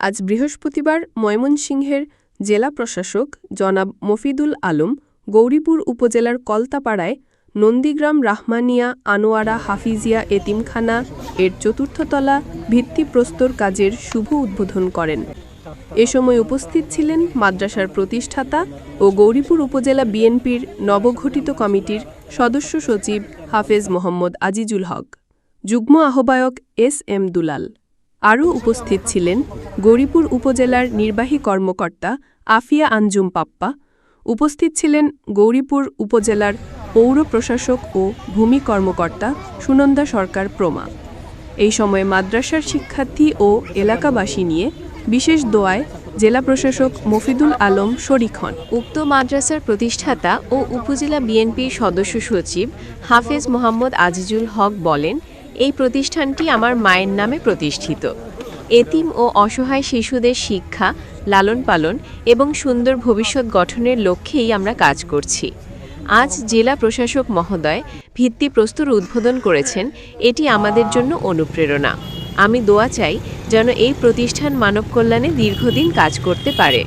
আজ বৃহস্পতিবার ময়মনসিংহের জেলা প্রশাসক জনাব মফিদুল আলম গৌরীপুর উপজেলার কলতাপাড়ায় নন্দীগ্রাম রাহমানিয়া আনোয়ারা হাফিজিয়া এতিমখানা এর চতুর্থতলা ভিত্তিপ্রস্তর কাজের শুভ উদ্বোধন করেন। এ সময় উপস্থিত ছিলেন মাদ্রাসার প্রতিষ্ঠাতা ও গৌরীপুর উপজেলা বিএনপির নবগঠিত কমিটির সদস্য সচিব হাফেজ মোহাম্মদ আজিজুল হক। যুগ্ম আহ্বায়ক এস এম দুলাল। আরও উপস্থিত ছিলেন গৌরীপুর উপজেলার নির্বাহী কর্মকর্তা আফিয়া আঞ্জুম পাপ্পা, উপস্থিত ছিলেন গৌরীপুর উপজেলার পৌর প্রশাসক ও ভূমি কর্মকর্তা সুনন্দা সরকার প্রমা। এই সময় মাদ্রাসার শিক্ষার্থী ও এলাকাবাসী নিয়ে বিশেষ দোয়ায় জেলা প্রশাসক মফিদুল আলম শরিক হন। উক্ত মাদ্রাসার প্রতিষ্ঠাতা ও উপজেলা বিএনপির সদস্য সচিব হাফেজ মোহাম্মদ আজিজুল হক বলেন, এই প্রতিষ্ঠানটি আমার মায়ের নামে প্রতিষ্ঠিত। এতিম ও অসহায় শিশুদের শিক্ষা লালন পালন এবং সুন্দর ভবিষ্যৎ গঠনের লক্ষ্যেই আমরা কাজ করছি। আজ জেলা প্রশাসক মহোদয় ভিত্তিপ্রস্তর উদ্বোধন করেছেন, এটি আমাদের জন্য অনুপ্রেরণা। আমি দোয়া চাই যেন এই প্রতিষ্ঠান মানব কল্যাণে দীর্ঘদিন কাজ করতে পারে।